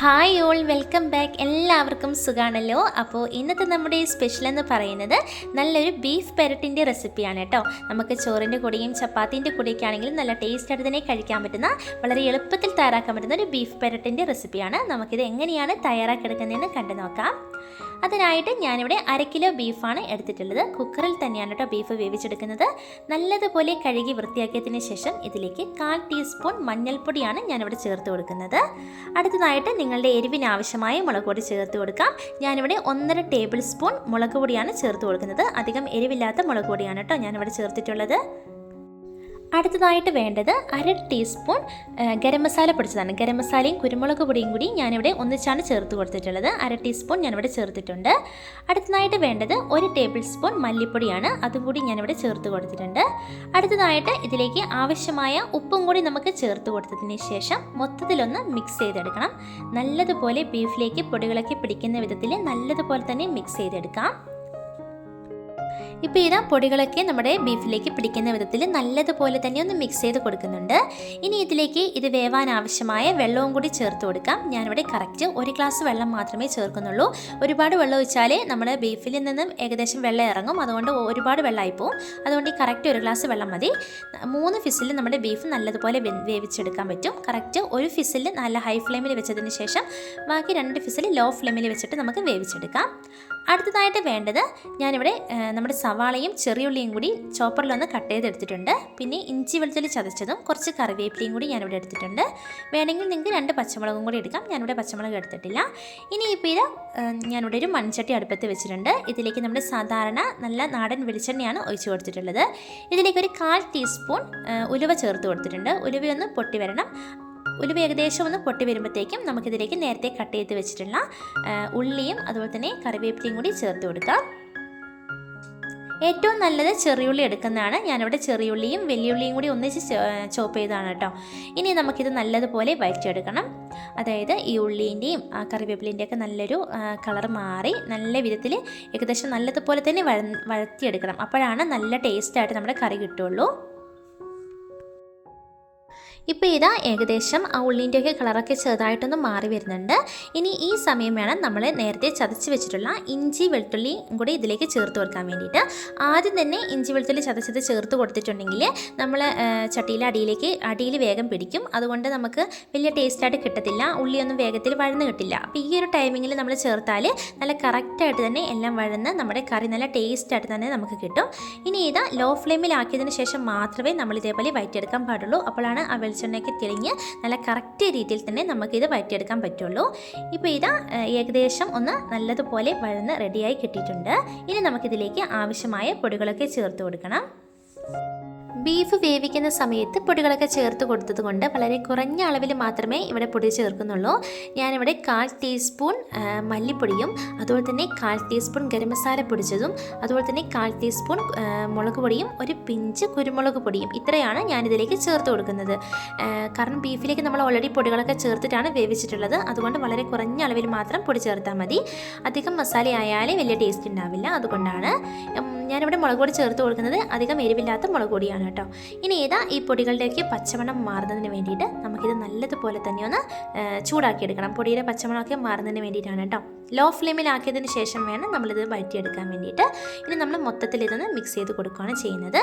Hi all welcome back എല്ലാവർക്കും സുഖാണല്ലോ? അപ്പോൾ ഇന്നത്തെ നമ്മുടെ സ്പെഷ്യൽ എന്ന് പറയുന്നത് നല്ലൊരു ബീഫ് പെരട്ടിന്റെ റെസിപ്പിയാണ് കേട്ടോ നമുക്ക് ചോറിന്റെ കൂടെയും ചപ്പാത്തിന്റെ കൂടെയൊക്കെ ആണെങ്കിലും നല്ല ടേസ്റ്റ് ആയിട്ട് തന്നെ കഴിക്കാൻ പറ്റുന്ന വളരെ എളുപ്പത്തിൽ തയ്യാറാക്കാൻ പറ്റുന്ന ഒരു ബീഫ് പെരട്ടിന്റെ റെസിപ്പിയാണ് നമുക്കിത് എങ്ങനെയാണ് തയ്യാറാക്കിയെടുക്കുന്നതെന്ന് കണ്ടു നോക്കാം. അതിനായിട്ട് ഞാനിവിടെ അര കിലോ ബീഫാണ് എടുത്തിട്ടുള്ളത്. കുക്കറിൽ തന്നെയാണ് കേട്ടോ ബീഫ് വേവിച്ചെടുക്കുന്നത്. നല്ലതുപോലെ കഴുകി വൃത്തിയാക്കിയതിന് ശേഷം ഇതിലേക്ക് കാൽ ടീസ്പൂൺ മഞ്ഞൾപ്പൊടിയാണ് ഞാനിവിടെ ചേർത്ത് കൊടുക്കുന്നത്. അടുത്തതായിട്ട് നിങ്ങളുടെ എരിവിന് ആവശ്യമായ മുളക് പൊടി ചേർത്ത് കൊടുക്കാം. ഞാനിവിടെ ഒന്നര ടേബിൾ സ്പൂൺ മുളക് പൊടിയാണ് ചേർത്ത് കൊടുക്കുന്നത്. അധികം എരിവില്ലാത്ത മുളക് പൊടിയാണ് കേട്ടോ ഞാനിവിടെ ചേർത്തിട്ടുള്ളത്. അടുത്തതായിട്ട് വേണ്ടത് അര ടീസ്പൂൺ ഗരം മസാല പൊടിച്ചതാണ്. ഗരം മസാലയും കുരുമുളക് പൊടിയും കൂടി ഞാനിവിടെ ഒന്നിച്ചാണ് ചേർത്ത് കൊടുത്തിട്ടുള്ളത്. അര ടീസ്പൂൺ ഞാനിവിടെ ചേർത്തിട്ടുണ്ട്. അടുത്തതായിട്ട് വേണ്ടത് ഒരു ടേബിൾ സ്പൂൺ മല്ലിപ്പൊടിയാണ്. അതും കൂടി ഞാനിവിടെ ചേർത്ത് കൊടുത്തിട്ടുണ്ട്. അടുത്തതായിട്ട് ഇതിലേക്ക് ആവശ്യമായ ഉപ്പും കൂടി നമുക്ക് ചേർത്ത് കൊടുത്തതിന് ശേഷം മൊത്തത്തിലൊന്ന് മിക്സ് ചെയ്തെടുക്കണം. നല്ലതുപോലെ ബീഫിലേക്ക് പൊടികളൊക്കെ പിടിക്കുന്ന വിധത്തിൽ നല്ലതുപോലെ തന്നെ മിക്സ് ചെയ്തെടുക്കാം. ഇപ്പോൾ ഇതാ പൊടികളൊക്കെ നമ്മുടെ ബീഫിലേക്ക് പിടിക്കുന്ന വിധത്തിൽ നല്ലതുപോലെ തന്നെ ഒന്ന് മിക്സ് ചെയ്ത് കൊടുക്കുന്നുണ്ട്. ഇനി ഇതിലേക്ക് ഇത് വേവാൻ ആവശ്യമായ വെള്ളവും കൂടി ചേർത്ത് കൊടുക്കാം. ഞാനിവിടെ കറക്റ്റ് ഒരു ഗ്ലാസ് വെള്ളം മാത്രമേ ചേർക്കുന്നുള്ളൂ. ഒരുപാട് വെള്ളം ഒഴിച്ചാൽ നമ്മുടെ ബീഫിൽ നിന്നും ഏകദേശം വെള്ളം ഇറങ്ങും. അതുകൊണ്ട് ഒരുപാട് വെള്ളമായി പോവും. അതുകൊണ്ട് ഈ കറക്റ്റ് ഒരു ഗ്ലാസ് വെള്ളം മതി. മൂന്ന് ഫിസിൽ നമ്മുടെ ബീഫ് നല്ലതുപോലെ വേവിച്ചെടുക്കാൻ പറ്റും. കറക്റ്റ് ഒരു ഫിസിൽ നല്ല ഹൈ ഫ്ലെയിമിൽ വെച്ചതിന് ശേഷം ബാക്കി രണ്ട് ഫിസിൽ ലോ ഫ്ലെയിമിൽ വെച്ചിട്ട് നമുക്ക് വേവിച്ചെടുക്കാം. അടുത്തതായിട്ട് വേണ്ടത് ഞാനിവിടെ നമ്മുടെ സവാളയും ചെറിയുള്ളിയും കൂടി ചോപ്പറിലൊന്ന് കട്ട് ചെയ്തെടുത്തിട്ടുണ്ട്. പിന്നെ ഇഞ്ചി വെളുത്തുള്ളി ചതച്ചതും കുറച്ച് കറിവേപ്പിലയും കൂടി ഞാനിവിടെ എടുത്തിട്ടുണ്ട്. വേണമെങ്കിൽ നിങ്ങൾക്ക് രണ്ട് പച്ചമുളകും കൂടി എടുക്കാം. ഞാനിവിടെ പച്ചമുളക് എടുത്തിട്ടില്ല. ഇനി ഇപ്പോൾ ഇത് ഞാനിവിടെ ഒരു മൺചട്ടി അടുപ്പത്ത് വെച്ചിട്ടുണ്ട്. ഇതിലേക്ക് നമ്മുടെ സാധാരണ നല്ല നാടൻ വെളിച്ചെണ്ണയാണ് ഒഴിച്ചു കൊടുത്തിട്ടുള്ളത്. ഇതിലേക്ക് ഒരു കാൽ ടീസ്പൂൺ ഉലുവ ചേർത്ത് കൊടുത്തിട്ടുണ്ട്. ഉലുവയൊന്ന് പൊട്ടി വരണം ഉലുവ ഏകദേശം ഒന്ന് പൊട്ടി വരുമ്പോഴത്തേക്കും നമുക്കിതിലേക്ക് നേരത്തെ കട്ട് ചെയ്ത് വെച്ചിട്ടുള്ള ഉള്ളിയും അതുപോലെ തന്നെ കറിവേപ്പിലയും കൂടി ചേർത്ത് കൊടുക്കാം. ഏറ്റവും നല്ലത് ചെറിയുള്ളി എടുക്കുന്നതാണ്. ഞാനിവിടെ ചെറിയുള്ളിയും വലിയുള്ളിയും കൂടി ഒന്നിച്ച് ചോപ്പ് ചെയ്തതാണ് കേട്ടോ ഇനി നമുക്കിത് നല്ലതുപോലെ വഴറ്റിയെടുക്കണം. അതായത് ഈ ഉള്ളീന്റെയും കറിവേപ്പിലിന്റെയും ഒക്കെ നല്ലൊരു കളർ മാറി നല്ല വിധത്തിൽ ഏകദേശം നല്ലതുപോലെ തന്നെ വഴ വഴത്തിയെടുക്കണം അപ്പോഴാണ് നല്ല ടേസ്റ്റായിട്ട് നമ്മുടെ കറി കിട്ടുള്ളൂ. ഇപ്പോൾ ഇതാ ഏകദേശം ആ ഉള്ളിന്റെയൊക്കെ കളറൊക്കെ ചെറുതായിട്ടൊന്ന് മാറി വരുന്നുണ്ട്. ഇനി ഈ സമയം വേണം നമ്മൾ നേരത്തെ ചതച്ച് വെച്ചിട്ടുള്ള ഇഞ്ചി വെളുത്തുള്ളിയും കൂടി ഇതിലേക്ക് ചേർത്ത് കൊടുക്കാൻ വേണ്ടിയിട്ട്. ആദ്യം തന്നെ ഇഞ്ചി വെളുത്തുള്ളി ചതച്ചത് ചേർത്ത് കൊടുത്തിട്ടുണ്ടെങ്കിൽ നമ്മൾ ചട്ടിയിലെ അടിയിലേക്ക് അടിയിൽ വേഗം പിടിക്കും. അതുകൊണ്ട് നമുക്ക് വലിയ ടേസ്റ്റായിട്ട് കിട്ടത്തില്ല. ഉള്ളിയൊന്നും വേഗത്തിൽ വഴന്ന് കിട്ടില്ല. അപ്പോൾ ഈ ഒരു ടൈമിങ്ങിൽ നമ്മൾ ചേർത്താൽ നല്ല കറക്റ്റായിട്ട് തന്നെ എല്ലാം വഴന്ന് നമ്മുടെ കറി നല്ല ടേസ്റ്റായിട്ട് തന്നെ നമുക്ക് കിട്ടും. ഇനി ഇതാ ലോ ഫ്ലെയിമിലാക്കിയതിന് ശേഷം മാത്രമേ നമ്മൾ ഇതേപോലെ വയറ്റിയെടുക്കാൻ പാടുള്ളൂ. അപ്പോഴാണ് ആ വെളിച്ചെണ്ണയൊക്കെ തെളിഞ്ഞ് നല്ല കറക്റ്റ് രീതിയിൽ തന്നെ നമുക്കിത് വയറ്റിയെടുക്കാൻ പറ്റുള്ളൂ. ഇപ്പോൾ ഇതാ ഏകദേശം ഒന്ന് നല്ലതുപോലെ വഴന്ന് റെഡിയായി കിട്ടിയിട്ടുണ്ട്. ഇനി നമുക്കിതിലേക്ക് ആവശ്യമായ പൊടികളൊക്കെ ചേർത്ത് കൊടുക്കണം. ബീഫ് വേവിക്കുന്ന സമയത്ത് പൊടികളൊക്കെ ചേർത്ത് കൊടുത്തത് കൊണ്ട് വളരെ കുറഞ്ഞ അളവിൽ മാത്രമേ ഇവിടെ പൊടി ചേർക്കുന്നുള്ളൂ. ഞാനിവിടെ കാൽ ടീസ്പൂൺ മല്ലിപ്പൊടിയും അതുപോലെ തന്നെ കാൽ ടീസ്പൂൺ ഗരം മസാല പൊടിച്ചതും അതുപോലെ തന്നെ കാൽ ടീസ്പൂൺ മുളക് പൊടിയും ഒരു പിഞ്ച് കുരുമുളക് പൊടിയും ഇത്രയാണ് ഞാനിതിലേക്ക് ചേർത്ത് കൊടുക്കുന്നത്. കാരണം ബീഫിലേക്ക് നമ്മൾ ഓൾറെഡി പൊടികളൊക്കെ ചേർത്തിട്ടാണ് വേവിച്ചിട്ടുള്ളത്. അതുകൊണ്ട് വളരെ കുറഞ്ഞ അളവിൽ മാത്രം പൊടി ചേർത്താൽ മതി. അധികം മസാല വലിയ ടേസ്റ്റ് ഉണ്ടാവില്ല. അതുകൊണ്ടാണ് ഞാനിവിടെ മുളക് പൊടി ചേർത്ത് കൊടുക്കുന്നത് അധികം എരിവില്ലാത്ത മുളക് പൊടിയാണ് കേട്ടോ. ഇനി ഏതാ ഈ പൊടികളുടെയൊക്കെ പച്ചമണം മാറുന്നതിന് വേണ്ടിയിട്ട് നമുക്കിത് നല്ലതുപോലെ തന്നെ ഒന്ന് ചൂടാക്കിയെടുക്കണം. പൊടിയുടെ പച്ചമണമൊക്കെ മാറുന്നതിന് വേണ്ടിയിട്ടാണ് കേട്ടോ. ലോ ഫ്ലെയിമിലാക്കിയതിന് ശേഷം വേണം നമ്മളിത് വഴറ്റിയെടുക്കാൻ വേണ്ടിയിട്ട്. ഇനി നമ്മൾ മൊത്തത്തിൽ ഇതൊന്ന് മിക്സ് ചെയ്ത് കൊടുക്കുകയാണ് ചെയ്യുന്നത്.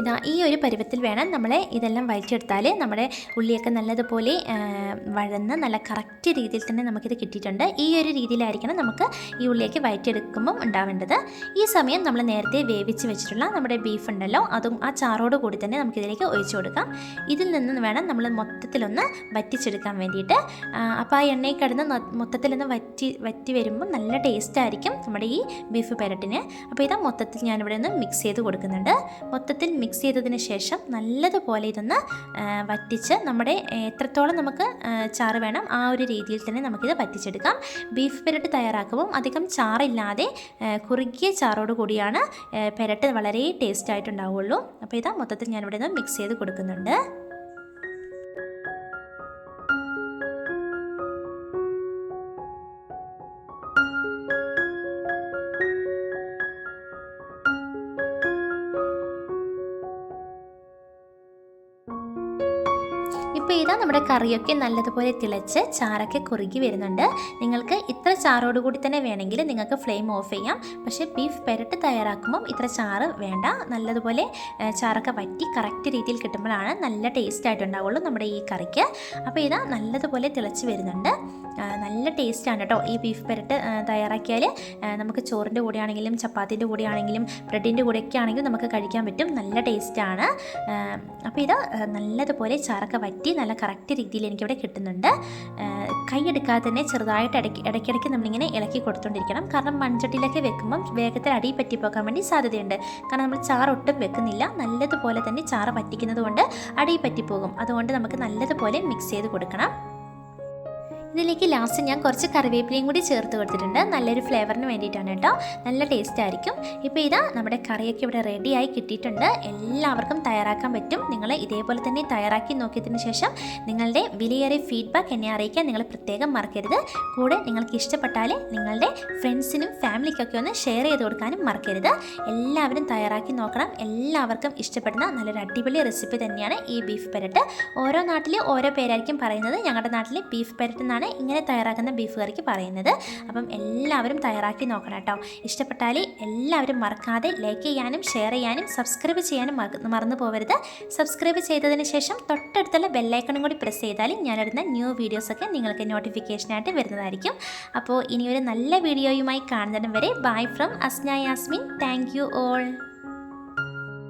ഇതാ ഈ ഒരു പരുവത്തിൽ വേണം നമ്മൾ ഇതെല്ലാം വലിച്ചെടുത്താൽ നമ്മുടെ ഉള്ളിയൊക്കെ നല്ലതുപോലെ വഴന്ന് നല്ല കറക്റ്റ് രീതിയിൽ തന്നെ നമുക്കിത് കിട്ടിയിട്ടുണ്ട്. ഈ ഒരു രീതിയിലായിരിക്കണം നമുക്ക് ഈ ഉള്ളിയൊക്കെ വഴറ്റിയെടുക്കുമ്പം ഉണ്ടാവേണ്ടത്. ഈ സമയം നമ്മൾ നേരത്തെ വേവിച്ച് വെച്ചിട്ടുള്ള നമ്മുടെ ബീഫ് ഉണ്ടല്ലോ അതും ആ ചാറോട് കൂടി തന്നെ നമുക്കിതിലേക്ക് ഒഴിച്ചു കൊടുക്കാം. ഇതിൽ നിന്ന് വേണം നമ്മൾ മൊത്തത്തിലൊന്ന് വറ്റിച്ചെടുക്കാൻ വേണ്ടിയിട്ട്. അപ്പോൾ ആ എണ്ണയിൽ കിടന്ന് മൊത്തത്തിലൊന്ന് വറ്റി വറ്റി വരുമ്പോൾ നല്ല ടേസ്റ്റ് ആയിരിക്കും നമ്മുടെ ഈ ബീഫ് പെരട്ടിന്. അപ്പോൾ ഇതാ മൊത്തത്തിൽ ഞാനിവിടെ ഒന്ന് മിക്സ് ചെയ്ത് കൊടുക്കുന്നുണ്ട്. മൊത്തത്തിൽ മിക്സ് ചെയ്തതിന് ശേഷം നല്ലതുപോലെ ഇതൊന്ന് വറ്റിച്ച് നമ്മുടെ എത്രത്തോളം നമുക്ക് ചാറ് വേണം ആ ഒരു രീതിയിൽ തന്നെ നമുക്കിത് വറ്റിച്ചെടുക്കാം. ബീഫ് പെരട്ട് തയ്യാറാക്കുമ്പോൾ അധികം ചാറില്ലാതെ കുറുകിയ ചാറോട് കൂടിയാണ് പെരട്ട് വളരെ ടേസ്റ്റ് ആയിട്ടുണ്ടാവുള്ളൂ. അപ്പോൾ ഇതാ മൊത്തത്തിൽ ഞാനിവിടെ നിന്ന് മിക്സ് ചെയ്ത് കൊടുക്കുന്നുണ്ട്. ഇപ്പോൾ ചെയ്താൽ നമ്മുടെ കറിയൊക്കെ നല്ലതുപോലെ തിളച്ച് ചാറൊക്കെ കുറുകി വരുന്നുണ്ട്. നിങ്ങൾക്ക് ഇത്ര ചാറോട് കൂടി തന്നെ വേണമെങ്കിൽ നിങ്ങൾക്ക് ഫ്ലെയിം ഓഫ് ചെയ്യാം. പക്ഷേ ബീഫ് പെരട്ട് തയ്യാറാക്കുമ്പം ഇത്ര ചാറ് വേണ്ട. നല്ലതുപോലെ ചാറൊക്കെ വറ്റി കറക്റ്റ് രീതിയിൽ കിട്ടുമ്പോഴാണ് നല്ല ടേസ്റ്റ് ആയിട്ടുണ്ടാവുള്ളൂ നമ്മുടെ ഈ കറിക്ക്. അപ്പോൾ ഇതാ നല്ലതുപോലെ തിളച്ച് വരുന്നുണ്ട്. നല്ല ടേസ്റ്റാണ് കേട്ടോ. ഈ ബീഫ് പെരട്ട് തയ്യാറാക്കിയാൽ നമുക്ക് ചോറിന്റെ കൂടെ ആണെങ്കിലും ചപ്പാത്തിന്റെ കൂടെ ആണെങ്കിലും ബ്രെഡിന്റെ കൂടെയൊക്കെ ആണെങ്കിലും നമുക്ക് കഴിക്കാൻ പറ്റും. നല്ല ടേസ്റ്റാണ്. അപ്പോൾ ഇത് നല്ലതുപോലെ ചാറൊക്കെ വറ്റി നല്ല കറക്റ്റ് രീതിയിൽ എനിക്കിവിടെ കിട്ടുന്നുണ്ട്. കൈയെടുക്കാതെ തന്നെ ചെറുതായിട്ട് ഇടയ്ക്ക് ഇടയ്ക്കിടയ്ക്ക് നമ്മളിങ്ങനെ ഇളക്കി കൊടുത്തുകൊണ്ടിരിക്കണം കാരണം മൺചട്ടിയിലൊക്കെ വെക്കുമ്പം വേഗത്തിൽ അടി പറ്റിപ്പോക്കാൻ വേണ്ടി സാധ്യതയുണ്ട്. കാരണം നമ്മൾ ചാറ് ഒട്ടും വെക്കുന്നില്ല. നല്ലതുപോലെ തന്നെ ചാറ് പറ്റിക്കുന്നത് കൊണ്ട് അടി പറ്റിപ്പോകും. അതുകൊണ്ട് നമുക്ക് നല്ലതുപോലെ മിക്സ് ചെയ്ത് കൊടുക്കണം. ഇതിലേക്ക് ലാസ്റ്റ് ഞാൻ കുറച്ച് കറിവേപ്പിലയും കൂടി ചേർത്ത് കൊടുത്തിട്ടുണ്ട്. നല്ലൊരു ഫ്ലേവറിന് വേണ്ടിയിട്ടാണ് കേട്ടോ. നല്ല ടേസ്റ്റ് ആയിരിക്കും. ഇപ്പോൾ ഇതാ നമ്മുടെ കറിയൊക്കെ ഇവിടെ റെഡിയായി കിട്ടിയിട്ടുണ്ട്. എല്ലാവർക്കും തയ്യാറാക്കാൻ പറ്റും. നിങ്ങൾ ഇതേപോലെ തന്നെ തയ്യാറാക്കി നോക്കിയതിന് ശേഷം നിങ്ങളുടെ വിലയേറിയ ഫീഡ്ബാക്ക് എന്നെ അറിയിക്കാൻ നിങ്ങൾ പ്രത്യേകം മറക്കരുത്. കൂടെ നിങ്ങൾക്ക് ഇഷ്ടപ്പെട്ടാൽ നിങ്ങളുടെ ഫ്രണ്ട്സിനും ഫാമിലിക്കൊക്കെ ഒന്ന് ഷെയർ ചെയ്ത് കൊടുക്കാനും മറക്കരുത്. എല്ലാവരും തയ്യാറാക്കി നോക്കണം. എല്ലാവർക്കും ഇഷ്ടപ്പെടുന്ന നല്ലൊരു അടിപൊളി റെസിപ്പി തന്നെയാണ് ഈ ബീഫ് പെരട്ട്. ഓരോ നാട്ടിലെ ഓരോ പേരായിരിക്കും പറയുന്നത്. ഞങ്ങളുടെ നാട്ടിൽ ബീഫ് പെരട്ട് എന്നാണ് ഇങ്ങനെ തയ്യാറാക്കുന്ന ബീഫ് കറിക്ക് പറയുന്നത്. അപ്പം എല്ലാവരും തയ്യാറാക്കി നോക്കണം കേട്ടോ. ഇഷ്ടപ്പെട്ടാൽ എല്ലാവരും മറക്കാതെ ലൈക്ക് ചെയ്യാനും ഷെയർ ചെയ്യാനും സബ്സ്ക്രൈബ് ചെയ്യാനും മറ- മറന്നു പോകരുത് സബ്സ്ക്രൈബ് ചെയ്തതിന് ശേഷം തൊട്ടടുത്തുള്ള ബെല്ലൈക്കണും കൂടി പ്രസ് ചെയ്താൽ ഞാനിടുന്ന ന്യൂ വീഡിയോസൊക്കെ നിങ്ങൾക്ക് നോട്ടിഫിക്കേഷനായിട്ട് വരുന്നതായിരിക്കും. അപ്പോൾ ഇനിയൊരു നല്ല വീഡിയോയുമായി കാണുന്നതിനും വരെ bye from Asna Yasmin. Thank you all